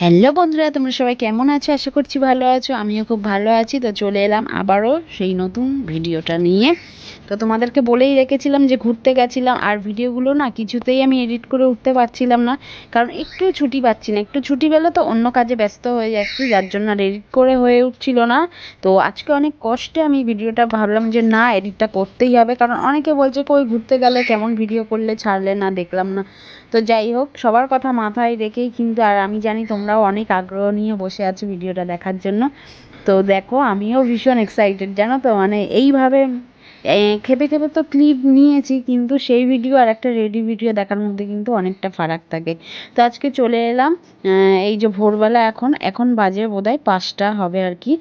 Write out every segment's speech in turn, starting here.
Hello বন্ধুরা, তোমরা সবাই কেমন আছো? আশা করছি ভালো আছো, আমিও খুব ভালো আছি। তো চলে এলাম আবারও সেই নতুন ভিডিওটা নিয়ে। তো তোমাদেরকে বলেই রেখেছিলাম যে ঘুরতে গেছিলাম, আর ভিডিওগুলো না কিছুতেই আমি এডিট করে উঠতে পারছিলাম না, কারণ একটু ছুটি পাচ্ছি না। একটু ছুটি পেলে তো অন্য কাজে ব্যস্ত হয়ে যাচ্ছি, যার জন্য আর এডিট করে হয়ে উঠছিল না। তো আজকে অনেক কষ্টে আমি ভিডিওটা ভাবলাম যে না, এডিটটা করতেই হবে, কারণ অনেকে বলছে কই ঘুরতে গেলে কেমন ভিডিও করলে ছাড়লে না, দেখলাম না। তো যাই হোক, সবার কথা মাথায় রেখেই কিন্তু, আর আমি জানি তোমরাও অনেক আগ্রহ নিয়ে বসে আছো ভিডিওটা দেখার জন্য। তো দেখো, আমিও ভীষণ এক্সাইটেড জানো তো? মানে এইভাবে খেপে খেপে তো ক্লিপ নিয়েছি, কিন্তু সেই ভিডিও আর একটা রেডি ভিডিও দেখার মধ্যে কিন্তু অনেকটা ফারাক থাকে। তো আজকে চলে এলাম এই যে ভোরবেলা এখন এখন বাজে বোধহয় পাঁচটা হবে আর কি।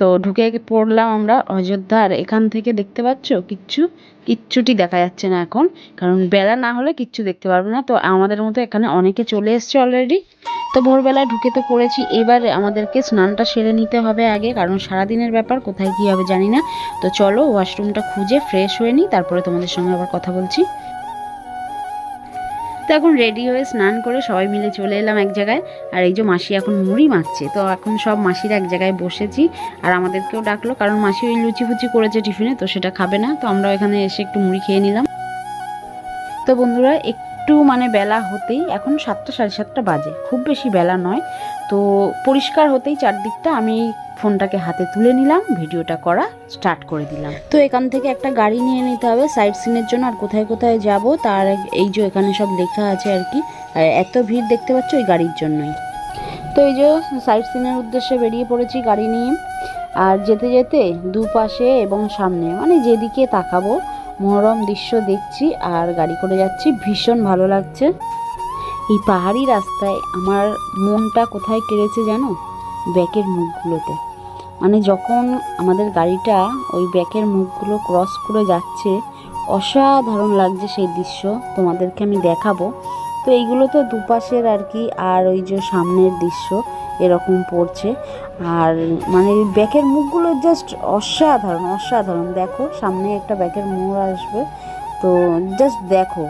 তো ঢুকে পড়লাম আমরা অযোধ্যা আর এখান থেকে দেখতে পাচ্ছ? কিচ্ছু, কিচ্ছুটি দেখা যাচ্ছে না এখন, কারণ বেলা না হলে কিচ্ছু দেখতে পারবে না। তো আমাদের মতো এখানে অনেকে চলে এসছে অলরেডি তো ভোরবেলায় ঢুকে তো পড়েছি। এবার আমাদেরকে স্নানটা সেরে নিতে হবে আগে, কারণ সারাদিনের ব্যাপার, কোথায় কী হবে জানি না। তো চলো, ওয়াশরুমটা খুঁজে ফ্রেশ হয়ে নিই, তারপরে তোমাদের সঙ্গে আবার কথা বলছি। তো এখন রেডি হয়ে স্নান করে সবাই মিলে চলে এলাম এক জায়গায়। আর এই যে মাসি এখন মুড়ি মাখছে, তো এখন সব মাসির এক জায়গায় বসেছি। আর আমাদেরকেও ডাকলো, কারণ মাসি ওই লুচি ফুচি করেছে টিফিনে, তো সেটা খাবে না। তো আমরা এখানে এসে একটু মুড়ি খেয়ে নিলাম। তো বন্ধুরা, একটু মানে বেলা হতেই, এখন সাতটা সাড়ে সাতটা বাজে, খুব বেশি বেলা নয়। তো পরিষ্কার হতেই চারদিকটা আমি ফোনটাকে হাতে তুলে নিলাম, ভিডিওটা করা স্টার্ট করে দিলাম। তো এখান থেকে একটা গাড়ি নিয়ে নিতে হবে, সাইড সিনের জন্য, আর কোথায় কোথায় যাব, তার এই যে এখানে সব লেখা আছে আর কি এত ভিড় দেখতে পাচ্ছ ওই গাড়ির জন্যই। তো এই যে সাইড সিনের উদ্দেশ্যে বেরিয়ে পড়েছি গাড়ি নিয়ে, আর যেতে যেতে দুপাশে এবং সামনে মানে যেদিকে তাকাবো মনোরম দৃশ্য দেখছি আর গাড়ি করে যাচ্ছি। ভীষণ ভালো লাগছে। এই পাহাড়ি রাস্তায় আমার মনটা কোথায় কেড়েছে জানো? ব্যাকের মুখগুলোতে। মানে যখন আমাদের গাড়িটা ওই ব্যাকের মুখগুলো ক্রস করে যাচ্ছে, অসাধারণ লাগছে সেই দৃশ্য। তোমাদেরকে আমি দেখাবো। তো এইগুলো তো দুপাশের আর কি, আর ওই যে সামনের দৃশ্য এরকম পড়ছে। আর মানে ব্যাকের মুখগুলো জাস্ট অসাধারণ অসাধারণ। দেখো, সামনে একটা ব্যাকের মুখ আসবে, তো জাস্ট দেখো।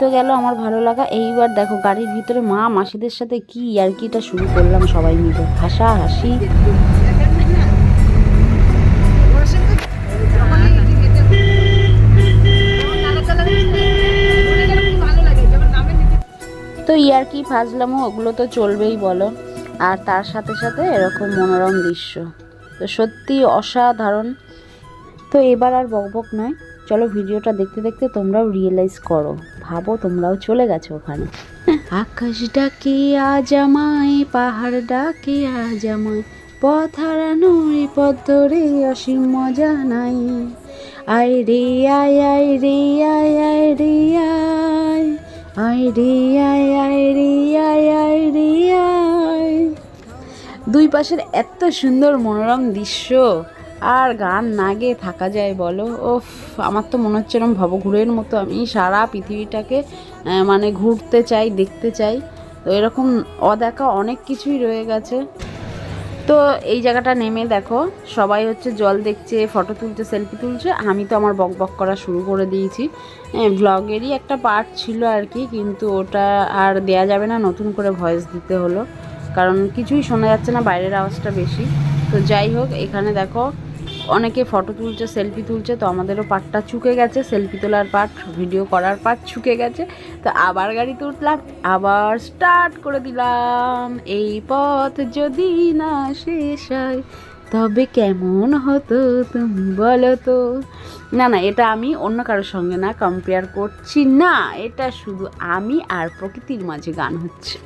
তো গেল আমার ভালো লাগা। এইবার দেখো গাড়ির ভিতরে মা মাসিদের সাথে কি আর কিটা শুরু করলাম সবাই মিলে। হাসা হাসি। তো ইয়ার কি ফাজলামো, ওগুলো তো চলবেই বলো। আর তার সাথে সাথে এরকম মনোরম দৃশ্য। তো সত্যি অসাধারণ। তো এবার আর বকবক নয়। চলো ভিডিওটা দেখতে দেখতে তোমরাও রিয়েলাইজ করো। ভাবো তোমরাও চলে গেছো ওখানে। আকাশ ডাকে, আজ আমায়, পাহাড় ডাকে, আজ আমায়। পথ হারানো পথ ধরে অসীম মজা নাই। আয় রে, আয় আয় রে, আয় আয় রে, আয়। আয় রে, আয় আয় রে, আয় আয় রে, আয়। দুই পাশের এত সুন্দর মনোরম দৃশ্য। আর গান না গেয়ে থাকা যায় বলো? ও আমার তো মনে হচ্ছে এরকম ভবঘুরের মতো আমি সারা পৃথিবীটাকে মানে ঘুরতে চাই, দেখতে চাই। তো এরকম অদেখা অনেক কিছুই রয়ে গেছে। তো এই জায়গাটা নেমে দেখো, সবাই হচ্ছে জল দেখছে, ফটো তুলছে সেলফি তুলছে। আমি তো আমার বক বক করা শুরু করে দিয়েছি। ব্লগেরই একটা পার্ট ছিল আর কি, কিন্তু ওটা আর দেয়া যাবে না, নতুন করে ভয়েস দিতে হলো। কারণ কিছুই শোনা যাচ্ছে না, বাইরের আওয়াজটা বেশি। তো যাই হোক, এখানে দেখো অনেকে ফটো তুলছে সেলফি তুলছে, তো আমাদেরও পার্টটা চুকে গেছে সেলফি তোলার পার্ট ভিডিও করার পার্ট চুকে গেছে। তো আবার গাড়িতে উঠলাম আবার স্টার্ট করে দিলাম। এই পথ যদি না শেষ হয়, তবে কেমন হতো তুমি বলো তো? না না, এটা আমি অন্য কারোর সঙ্গে না কম্পেয়ার করছি না। এটা শুধু আমি আর প্রকৃতির মাঝে গান হচ্ছে।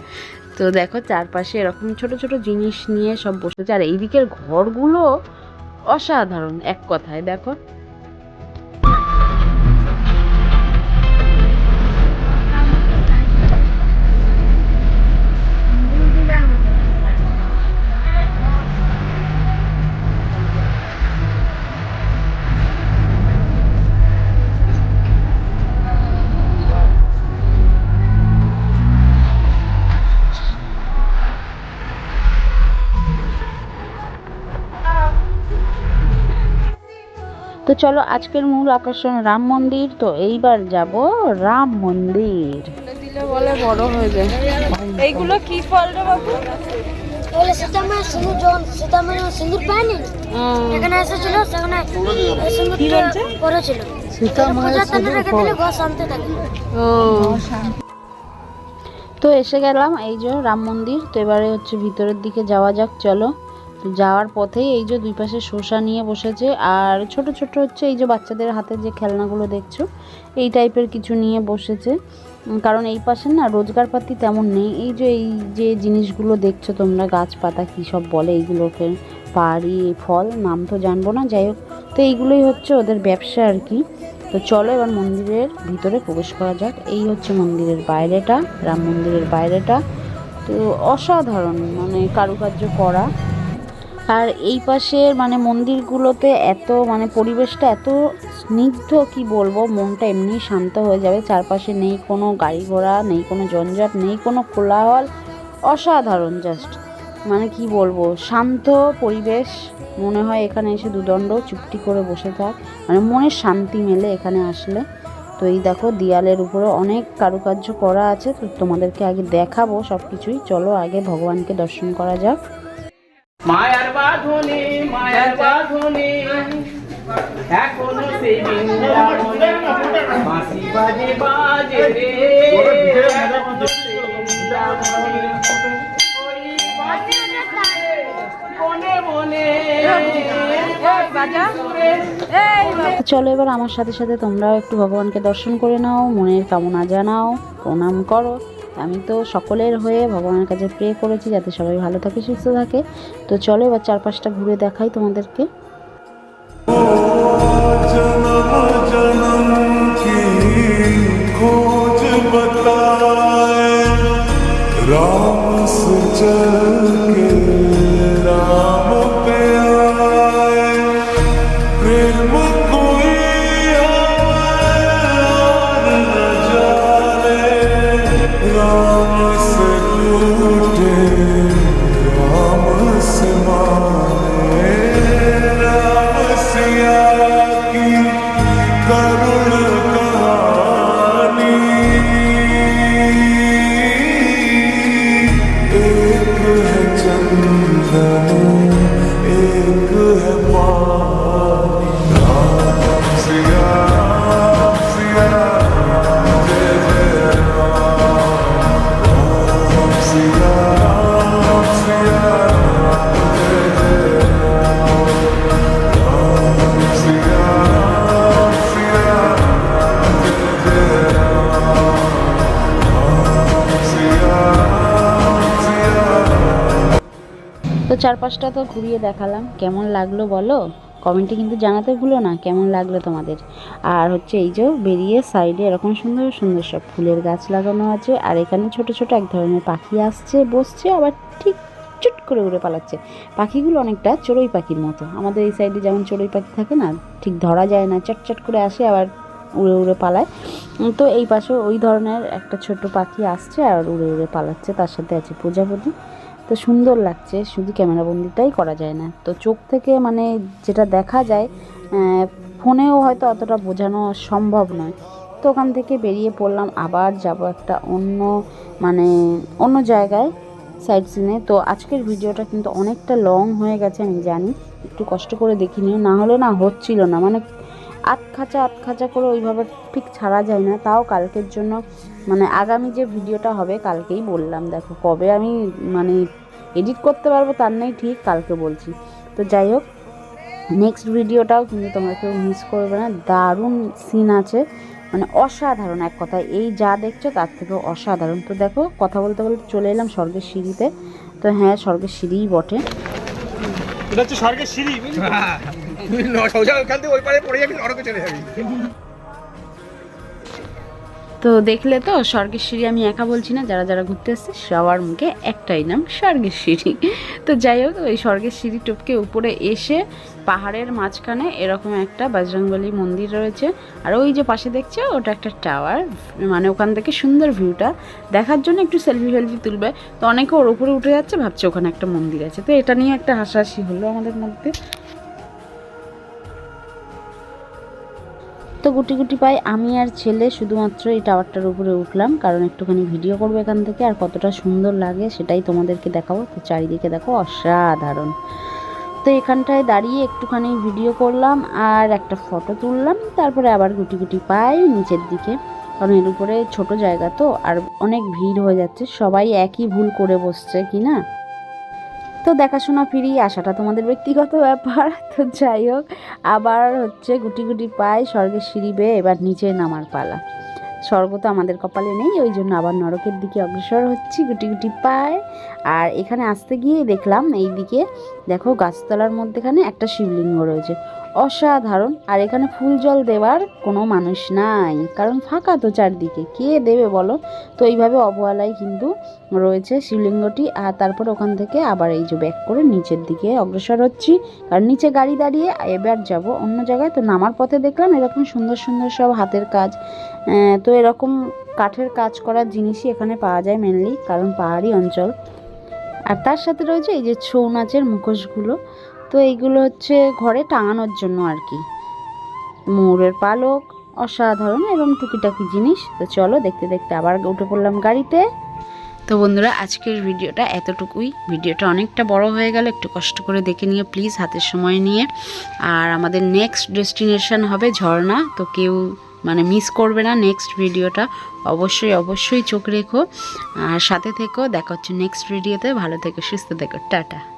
তো দেখো, চারপাশে এরকম ছোট ছোট জিনিস নিয়ে সব বসেছে। আর এই দিকের ঘরগুলো অসাধারণ এক কথায়। দেখো চলো আজকের মূল আকর্ষণ রাম মন্দির। তো এইবার যাব রাম মন্দির। বলে বড় হয়ে যায়। এইগুলো কি ফল রে বাবু? তো এসে গেলাম এই যে রাম মন্দির। তো এবারে হচ্ছে ভিতরের দিকে যাওয়া যাক চলো। যাওয়ার পথেই এই যে দুই পাশে শসা নিয়ে বসেছে, আর ছোট ছোট হচ্ছে এই যে বাচ্চাদের হাতে যে খেলনাগুলো দেখছ, এই টাইপের কিছু নিয়ে বসেছে। কারণ এই পাশে না রোজগারপাতি তেমন নেই। এই যে এই যে জিনিসগুলো দেখছ তোমরা গাছপাতা কী সব বলে এইগুলোকে? পাহাড়ি ফল, নাম তো জানব না, যাই হোক। তো এইগুলোই হচ্ছে ওদের ব্যবসা আর কি। তো চলো এবার মন্দিরের ভিতরে প্রবেশ করা যাক। এই হচ্ছে মন্দিরের বাইরেটা, রাম মন্দিরের বাইরেটা। তো অসাধারণ মানে কারুকার্য করা। আর এই পাশের মানে মন্দিরগুলোতে এত মানে পরিবেশটা এত স্নিগ্ধ, কি বলব? মনটা এমনি শান্ত হয়ে যাবে। চারপাশে নেই কোনো গাড়ি ঘোড়া, নেই কোনো জঞ্জাট, নেই কোনো কোলাহল। অসাধারণ জাস্ট মানে কি বলব? শান্ত পরিবেশ। মনে হয় এখানে এসে দুদণ্ড চুপটি করে বসে থাক। মানে মনের শান্তি মেলে এখানে আসলে। তো এই দেখো, দেয়ালের উপরে অনেক কারুকার্য করা আছে। তো তোমাদেরকে আগে দেখাবো সব কিছুই চলো আগে ভগবানকে দর্শন করা যাক। মায়ার বাঁধনে মায়ার বাঁধনে। এখনও সেই বৃন্দাবনে বাজে বাজে রে। চলো এবার আমার সাথে সাথে তোমরাও একটু ভগবানকে দর্শন করে নাও, মনের কামনা জানাও, প্রণাম করো। আমি তো সকলের হয়ে ভগবানের কাছে প্রে করেছি যাতে সবাই ভালো থাকে, সুস্থ থাকে। তো চলো এবার চারপাশটা ঘুরে দেখাই তোমাদেরকে। Ram the moon. তো চারপাশটা তো ঘুরিয়ে দেখালাম। কেমন লাগল বলো? কমেন্টে কিন্তু জানাতে ভুলো না, কেমন লাগল তোমাদের? আর হচ্ছে এই যে বেরিয়ে সাইডে এরকম সুন্দর সুন্দর সব ফুলের গাছ লাগানো আছে, আর এখানে ছোট ছোট এক ধরনের পাখি আসছে, বসছে, আবার ঠিক চুট করে উড়ে পালাচ্ছে। পাখিগুলো অনেকটা চড়ুই পাখির মতো। আমাদের এই সাইডে যেমন চড়ুই পাখি থাকে না, ঠিক ধরা যায় না চটচট করে আসে, আবার উড়ে উড়ে পালায়। তো এই পাশে ওই ধরনের একটা ছোট পাখি আসছে, আর উড়ে উড়ে পালাচ্ছে, তার সাথে আছে প্রজাপতি। তো সুন্দর লাগছে, শুধু ক্যামেরাবন্দিটাই করা যায় না। তো চোখ থেকে মানে যেটা দেখা যায় ফোনেও হয়তো অতটা বোঝানো সম্ভব নয়। তো ওখান থেকে বেরিয়ে পড়লাম, আবার যাব একটা অন্য মানে অন্য জায়গায় সাইড সিনে তো আজকের ভিডিওটা কিন্তু অনেকটা লং হয়ে গেছে, আমি জানি। একটু কষ্ট করে দেখি নিও, না হলে না হচ্ছিল না। মানে আধ খাঁচা আধ খাঁচা করে ওইভাবে ঠিক ছাড়া যায় না, তাও কালকের জন্য মানে আগামী যে ভিডিওটা হবে কালকেই বললাম দেখো কবে আমি মানে এডিট করতে পারব তার নেই ঠিক কালকে বলছি। তো যাই হোক নেক্সট ভিডিওটাও কিন্তু তোমরা কেউ মিস করবে না দারুণ সিন আছে মানে অসাধারণ এক কথায় এই যা দেখছ তার থেকেও অসাধারণ। তো দেখো কথা বলতে বলতে চলে এলাম স্বর্গের সিঁড়িতে তো হ্যাঁ স্বর্গের সিঁড়িই বটে। এটা হচ্ছে স্বর্গের সিঁড়ি তুই থেকে ওই পারে পড়ে যাবি নরকে চলে যাবি। তো দেখলে তো, স্বর্গের সিঁড়ি আমি একা বলছি না, যারা যারা ঘুরতে আসছে সবার মুখে একটাই নাম, স্বর্গের সিঁড়ি। তো যাই হোক, ওই স্বর্গের সিঁড়ি টপকে উপরে এসে পাহাড়ের মাঝখানে এরকম একটা বজরংবলী মন্দির রয়েছে। আর ওই যে পাশে দেখছে, ওটা একটা টাওয়ার মানে ওখান থেকে সুন্দর ভিউটা। দেখার জন্য একটু সেলফি ফেলফি তুলবে। তো অনেকে ওর উপরে উঠে যাচ্ছে, ভাবছে ওখানে একটা মন্দির আছে। তো এটা নিয়ে একটা হাসাহাসি হলো আমাদের মধ্যে। তো গুটি গুটি পাই। আমি আর ছেলে শুধুমাত্র এই টাওয়ারটার উপরে উঠলাম, কারণ একটুখানি ভিডিও করব এখান থেকে। আর কতটা সুন্দর লাগে সেটাই তোমাদেরকে দেখাবো। তো চারিদিকে দেখো অসাধারণ। তো এখানটায় দাঁড়িয়ে একটুখানি ভিডিও করলাম আর একটা ফটো তুললাম। তারপরে আবার গুটি গুটি পাই নিচের দিকে। কারণ এর উপরে ছোট জায়গা তো, আর অনেক ভিড় হয়ে যাচ্ছে। সবাই একই ভুল করে বসছে, কি না? তো দেখাশোনা ফিরিয়ে আসাটা তোমাদের ব্যক্তিগত ব্যাপার। তো যাই হোক, আবার হচ্ছে গুটি গুটি পায় স্বর্গের সিঁড়ি বেয়ে এবার নিচে নামার পালা। স্বর্গ তো আমাদের কপালে নেই, ওই জন্য আবার নরকের দিকে অগ্রসর হচ্ছি গুটি গুটি পায়। আর এখানে আসতে গিয়ে দেখলাম এই দিকে দেখো গাছতলার মধ্যেখানে একটা শিবলিঙ্গ রয়েছে। অসাধারণ। আর এখানে ফুল জল দেওয়ার কোনো মানুষ নাই। কারণ ফাঁকা তো চারদিকে। কে দেবে বলো? তো এইভাবে অবহেলায় কিন্তু রয়েছে শিবলিঙ্গটি। আর তারপর ওখান থেকে আবার এই যে ব্যাক করে নিচের দিকে অগ্রসর হচ্ছি। কারণ নিচে গাড়ি দাঁড়িয়ে এবার যাব অন্য জায়গায়। তো নামার পথে দেখলাম এরকম সুন্দর সুন্দর সব হাতের কাজ। তো এরকম কাঠের কাজ করার জিনিসই এখানে পাওয়া যায় মেনলি কারণ পাহাড়ি অঞ্চল। আর তার সাথে রয়েছে এই যে ছৌ নাচের মুখোশগুলো। তো এইগুলো হচ্ছে ঘরে টাঙানোর জন্য আর কি। ময়ূরের পালক, অসাধারণ এরকম টুকিটাকি জিনিস। তো চলো দেখতে দেখতে আবার উঠে পড়লাম গাড়িতে। তো বন্ধুরা, আজকের ভিডিওটা এতটুকুই। ভিডিওটা অনেকটা বড় হয়ে গেল, একটু কষ্ট করে দেখে নিয়ে প্লিজ হাতের সময় নিয়ে। আর আমাদের নেক্সট ডেস্টিনেশন হবে ঝর্ণা। তো কেউ মানে মিস করবে না নেক্সট ভিডিওটা। অবশ্যই অবশ্যই চোখ রেখো। আর সাথে থেকো, দেখা হচ্ছে নেক্সট ভিডিওতে ভালো থেকো, সুস্থ থেকো। টাটা।